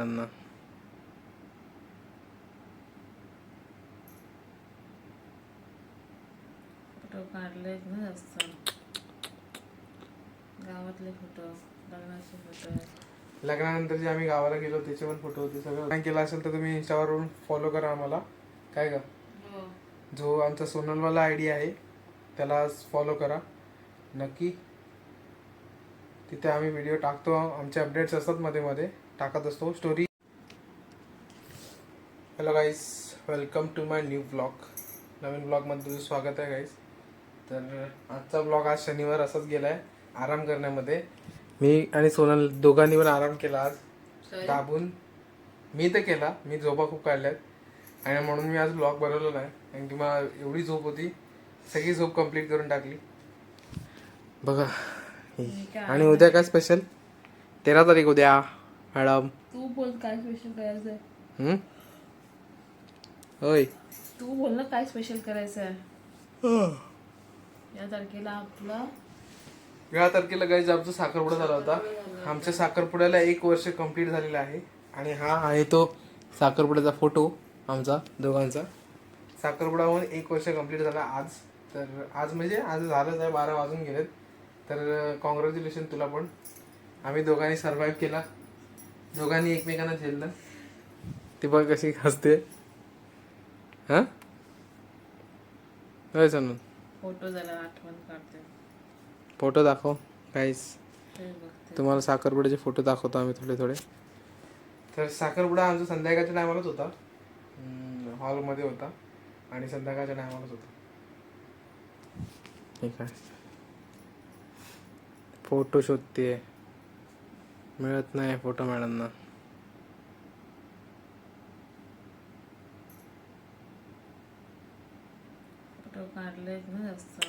त्यांना. फोटो काढले ना जास्त? गावातले फोटो लग्नाचे फोटो. लग्नानंतर जे आम्ही गावाला गेलो त्याचे पण फोटो होते सगळं. नाही केलं असेल तर तुम्ही इंस्टावरून फॉलो करा आम्हाला. काय का हो. जो आमचा सोनलवाला आय डी आहे त्याला फॉलो करा. नक्की. तिथे आम्ही व्हिडिओ टाकतो. आमचे अपडेट्स असतात मध्ये मध्ये. टाकत असतो. Story hello guys welcome to my new blog नवीन ब्लॉगमध्ये तुझं स्वागत आहे गाईस तर आजचा ब्लॉग आज शनिवार असाच गेला आहे आराम करण्यामध्ये. मी आणि सोनल दोघांनी पण आराम केला आज? दाबून. मी तर केला. मी झोपा खूप काढल्यात. आणि म्हणून मी आज ब्लॉग बनवलेला आहे. कारण की मला एवढी झोप होती. सगळी झोप कंप्लीट करून टाकली. बघा. आणि उद्या काय स्पेशल तेरा तारीख उद्या. मॅडम. तू बोल काय स्पेशल करायचंय? हम्म? होय. तू बोल ना काय स्पेशल करायचंय? या तारखेला आपला या तारखेला गाईज आमचा साखरपुडा झाला होता. आमच्या साखरपुड्याला एक वर्ष कंप्लीट झालेलं आहे. आणि हा आहे तो साखरपुड्याचा फोटो आमचा दोघांचा. साखरपुडा होऊन एक वर्ष कंप्लीट झाला आज. तर आज म्हणजे आज झालंच आहे बारा वाजून गेलेत. तर कॉंग्रॅच्युलेशन तुला पण. आम्ही दोघांनी सर्व्हाइव्ह केला. दोघांनी एकमेकांना झेललं. ती बघ कशी हसते. हां? काय सांगून फोटो जरा आठवण काढते. फोटो दाखव काहीच तुम्हाला साखरपुड्याचे फोटो दाखवतो आम्ही थोडे थोडे. तर साखरपुडा आमचा संध्याकाळच्या टायमालाच होता. हॉलमध्ये होता. आणि संध्याकाळच्या टायमालाच होता. ठीक आहे फोटो शोधते मिळत नाही फोटो मॅडमना. फोटो काढले ना जास्त?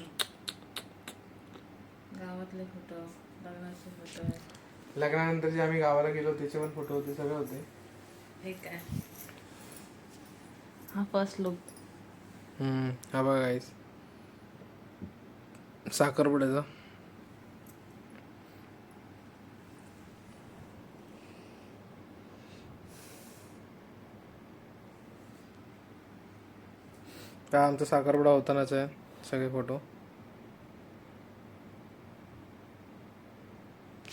गावातले फोटो लग्नाचे फोटो. लग्नानंतर जे आम्ही गावाला गेलो त्याचे पण फोटो होते सगळे होते. हे काय? हा फर्स्ट लुक हम्म, हा बघा साखरपुड्याचा. का आमचा साखरपुडा होतानाच आहे सगळे फोटो.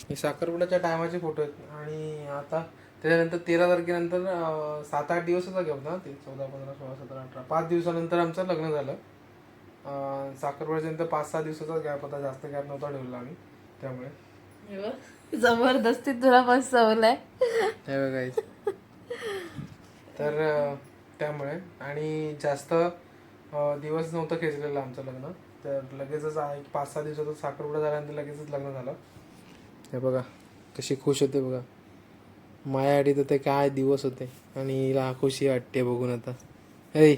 हे साखरपुड्याच्या टायमाचे फोटो आहेत आणि आता त्याच्यानंतर तेरा तारखेनंतर सात आठ दिवसाचा गॅप ना ते चौदा पंधरा सोळा सतरा अठरा. पाच दिवसानंतर आमचं लग्न झालं. साखरपुड्याच्या नंतर पाच सहा दिवसाचा गॅप होता जास्त गॅप नव्हता ठेवला आम्ही त्यामुळे. जबरदस्ती तुला मस्त सवलय हे बघा इथे. तर त्यामुळे. आणि जास्त दिवस नव्हतं खेचलेलं आमचं लग्न. तर लगेचच आहे पाच सहा दिवसाचा साखरपुडा झाल्यानंतर लगेचच लग्न झालं. हे बघा कशी खुश होते बघा. मायासाठी तर ते काय दिवस होते. आणि हिला खुशी वाटते बघून आता. ऐ.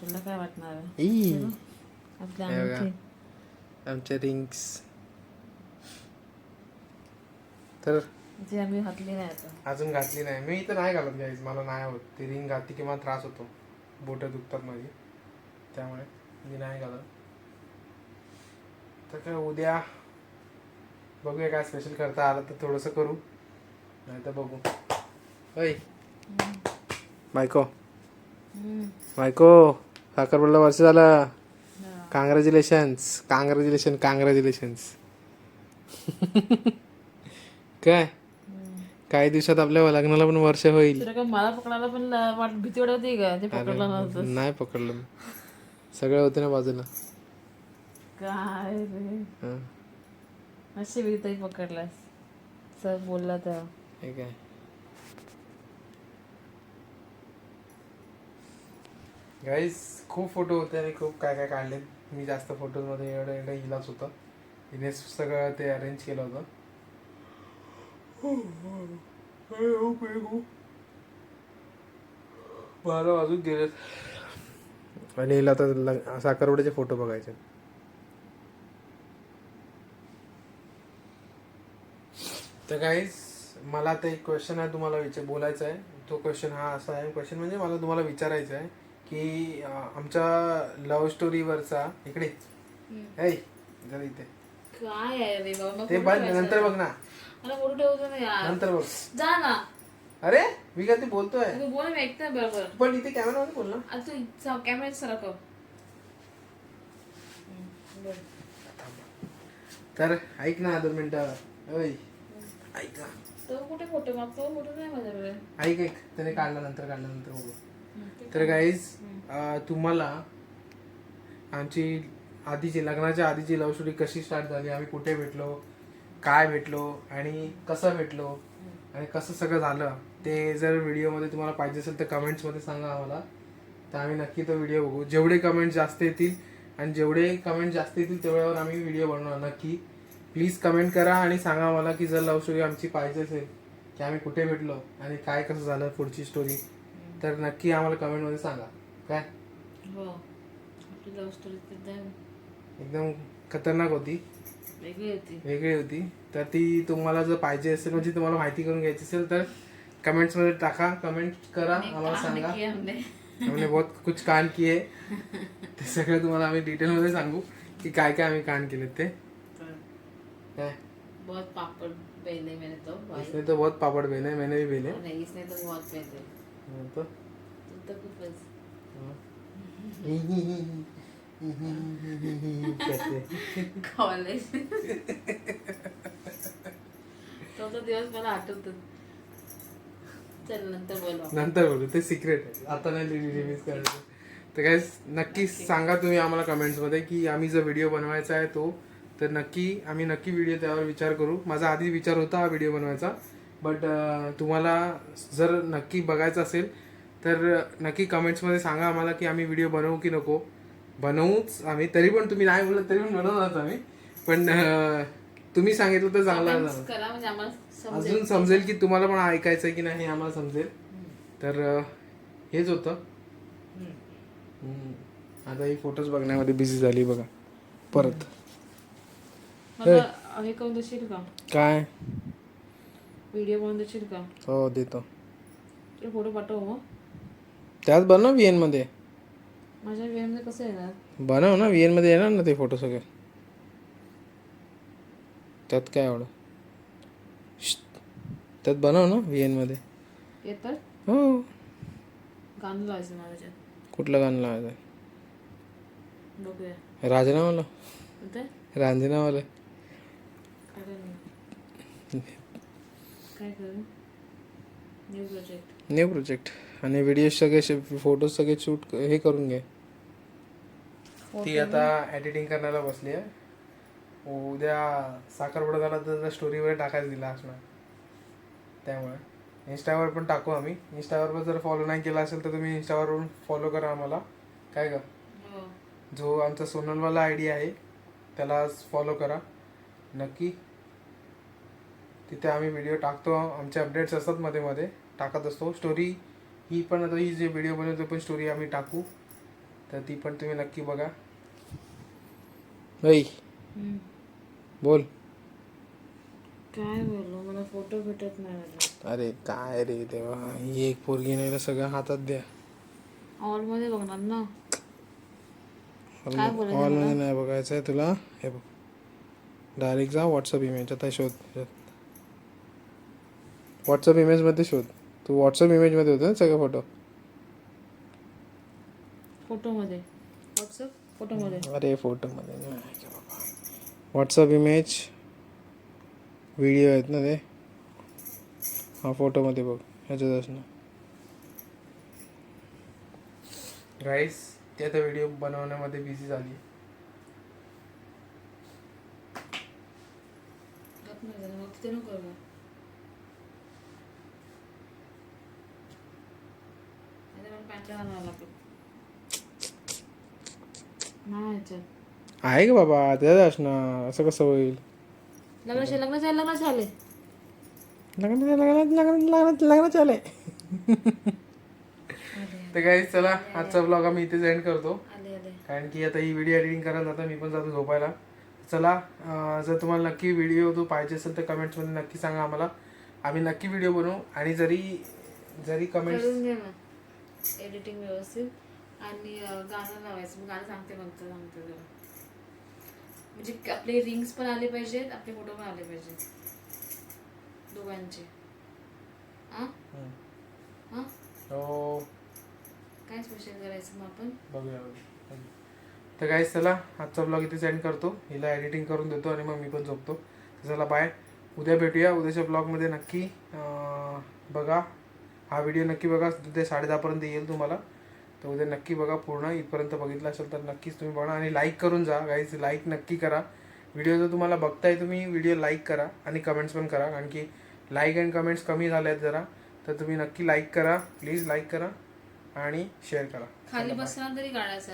तुला काय वाटणार हे आमच्या रिंग्स. तर जी आम्ही घातली नाही आता. अजून घातली नाही. मी इथं नाही घालत गाईज मला नाही होत ती रिंग घातली किंवा त्रास होतो. बोटं दुखतात माझी. त्यामुळे मी नाही घालत तर काय उद्या बघूया काय स्पेशल करता आलं तर थोडंसं करू. नाही तर बघू. होय. बायको. हम्म. बायको साखरपुड्याला वर्ष झालं. काँग्रॅच्युलेशन्स काँग्रॅच्युलेशन काँग्रॅच्युलेशन्स काय. काही दिवसात आपल्या लग्नाला पण वर्ष होईल. मला पकडायला पण वाट भीती वाटत होती का? ते अरे, पकडलं नव्हतं नाही पकडलं मी. सगळे होते ना बाजूला काय रे हं, तरी पकडलास सर बोलला तेव्हा हे काय गाईज खूप फोटो होते आणि खूप काय काय काढले मी जास्त फोटोजमध्ये एवढं एवढं हिलाच होतं हिने सगळं ते अरेंज केलं होतं बारा वाजून गेलेत आणि हिला तर लग- साखरपुड्याचे फोटो बघायचे. तर काहीच मला आता एक क्वेश्चन आहे तुम्हाला विचार बोलायचा आहे. तो क्वेश्चन हा असा आहे. क्वेश्चन म्हणजे मला तुम्हाला विचारायचं आहे की आमच्या लव्ह स्टोरीवरचा इकडे. ऐ जरा इथे. काय आहे रे बाबा? ते बघ नंतर. बघ ना. मला फोटो ठेवतो ना यार. नंतर बघ. जा ना. अरे मी का ते बोलतोय. तू बोल मी ऐकतोय बरोबर. पण इथे कॅमेरा मध्ये बोल ना. आता तू कॅमेरा सरकव तर ऐक ना दोन मिनिटं. ओय ऐक ना. तो कुठे फोटो मागतो फोटो नाही माझ्याकडे. ऐक ऐक. त्याने काढला नंतर काढला नंतर बघू तर गाईज तुम्हाला आमची आधीची लग्नाच्या आधीची लव्ह स्टोरी कशी स्टार्ट झाली आम्ही कुठे भेटलो काय भेटलो आणि कसं भेटलो आणि कसं सगळं झालं ते जर व्हिडिओमध्ये तुम्हाला पाहिजे असेल तर कमेंट्समध्ये सांगा आम्हाला. तर आम्ही नक्की तो व्हिडिओ बघू. जेवढे कमेंट जास्त येतील आणि जेवढे कमेंट जास्त येतील तेवढ्यावर आम्ही व्हिडिओ बनवणार नक्की. प्लीज कमेंट करा आणि सांगा मला की जर लव्ह स्टोरी आमची पाहिजे असेल की आम्ही कुठे भेटलो आणि काय कसं झालं पुढची स्टोरी तर नक्की आम्हाला कमेंटमध्ये सांगा. काय? हो. आपली लव्ह स्टोरी एकदम एकदम खतरनाक होती. वेगळी होती. वेगळी होती. तर ती तुम्हाला जर पाहिजे असेल म्हणजे तुम्हाला माहिती करून घ्यायची असेल तर कमेंट्समध्ये टाका कमेंट करा आम्हाला सांगा. हमने. बहुत कुछ कांड किए. ते सगळं तुम्हाला आम्ही डिटेलमध्ये सांगू की काय काय आम्ही कांड केले ते. काय? बहुत पापड़ बेले मैंने तो भाई. इसने तो बहुत पापड़ बेले मैंने भी बेले. नहीं इसने तो बहुत बेले. हाँ, तो? तू खूपच कैसे? कॉलेज. तो तो दिवस मला आठवतो चल नंतर बोलू. नंतर बोलू ते सिक्रेट आहे. आता नाही रिलीज करायचं. तर काय नक्की सांगा तुम्ही आम्हाला कमेंट्समध्ये की आम्ही जर व्हिडिओ बनवायचा आहे तो तर नक्की आम्ही नक्की व्हिडिओ त्यावर विचार करू. माझा आधी विचार होता हा व्हिडिओ बनवायचा. बट तुम्हाला जर नक्की बघायचं असेल तर नक्की कमेंट्समध्ये सांगा आम्हाला की आम्ही व्हिडिओ बनवू की नको. बनवूच आम्ही. तरी पण तुम्ही नाही बोलत तरी पण बनवणार आम्ही. पण तुम्ही सांगितलं तर चांगलं Comments झालं. करा म्हणजे आम्हाला समजेल. अजून समजेल की तुम्हाला पण ऐकायचं की नाही हे आम्हाला समजेल. तर अं, हेच होतं. हम्म. आता ही फोटोज बघण्यामध्ये बिझी झाली बघा. परत. मला हे. करून देशील का? काय? व्हिडिओ बनवून देशील का? हो देतो. ते फोटो पाठव मग त्यात बनव व्हीएनमध्ये. माझ्या वेळेमध्ये कसं येणार? बनव ना व्हीएनमध्ये येणार ना ते फोटो सगळे. त्यात काय आवड? त्यात बनव ना व्हीएनमध्ये येतात हो. गाणं लावायचं मला त्याच्यात. कुठलं गाणं लावायचं? बघूया. रांजीनामाला काय नाही. काय करू? न्यू प्रोजेक्ट न्यू प्रोजेक्ट आणि व्हिडिओ सगळे फोटो सगळे शूट हे करून घे. ती आता एडिटिंग करायला बसली आहे. उद्या साखरपुडा झाला तर स्टोरी वगैरे टाकायला दिला असणार त्यामुळे. इंस्टावर पण टाकू आम्ही. इंस्टावर पण जर फॉलो नाही केला असेल तर तुम्ही इंस्टावरून फॉलो करा आम्हाला. काय का हो. जो आमचा सोनलवाला आय डी आहे त्याला फॉलो करा. नक्की. तिथे आम्ही व्हिडिओ टाकतो. आमचे अपडेट्स असतात मध्ये मध्ये. टाकत असतो. स्टोरी ही पण आता ही जे व्हिडिओ बनवतो पण स्टोरी आम्ही टाकू. तर ती पण तुम्ही नक्की बघा. ऐ हम्म. बोल. काय बोलू मला फोटो भेटत नाही अरे काय रे देवा ही एक पोरगी नाही सगळं हातात द्या. हॉलमध्ये बघणार ना. काय बोलायचं हॉलमध्ये नाही बघायचं आहे तुला. हे बघ. डायरेक्ट जा व्हॉट्सअप इमेज आता शोध. व्हॉट्सअप इमेजमध्ये शोध. तू व्हॉट्सअप इमेजमध्ये होते ना सगळे फोटो फोटोमध्ये. व्हॉट्सअप फोटोमध्ये अरे फोटोमध्ये नाही. बाबा व्हॉट्सअप इमेज व्हिडिओ आहेत ना ते. हा फोटोमध्ये बघ ह्याच्यात असणं गाईस ती आता व्हिडिओ बनवण्यामध्ये बिझी झाली. नाही झालं. आहे का बाबा त्याच्यात असणार असं कसं होईल? लग्नाचे लग्नाचे लग्नाचे आले. लग्न लग्न लग्न लग्न लग्न चाले तर काही चला आजचा ब्लॉग आम्ही इथेच एंड करतो. कारण की आता ही व्हिडिओ एडिटिंग करायला जाता मी पण जातो झोपायला. चला जर तुम्हाला नक्की व्हिडिओ तो पाहिजे असेल तर कमेंट्समध्ये नक्की सांगा आम्हाला. आम्ही नक्की व्हिडिओ बनवू. आणि जरी जरी कमेंट्स एडिटिंग व्यवस्थित. आणि गाणं लावायचं. गाणं सांगते म्हणतो सांगते जरा. म्हणजे आपले रिंग्स पण आले पाहिजेत आपले फोटो पण आले पाहिजेत. दोघांचे. हा. हा. हो? काय स्पेशल करायचं मग आपण? बघूया बघूया. तर गाईज चला आजचा ब्लॉग इथे सेंड करतो. हिला एडिटिंग करून देतो आणि मग मी पण झोपतो. चला बाय उद्या भेटूया. उद्याच्या ब्लॉगमध्ये नक्की बघा. हा व्हिडिओ नक्की बघा. उद्या साडेदहापर्यंत येईल तुम्हाला. तर उद्या नक्की बघा पूर्ण इथपर्यंत बघितलं असेल तर नक्कीच तुम्ही बघा आणि लाईक करून जा गाईज लाईक नक्की करा. व्हिडिओ जर तुम्हाला बघताय तुम्ही व्हिडिओ लाईक करा आणि कमेंट्स पण करा. कारण की लाईक अँड कमेंट्स कमी झाले आहेत जरा. तर तुम्ही नक्की लाईक करा प्लीज लाईक करा आणि शेअर करा. खाली बसणार तरी काढायचं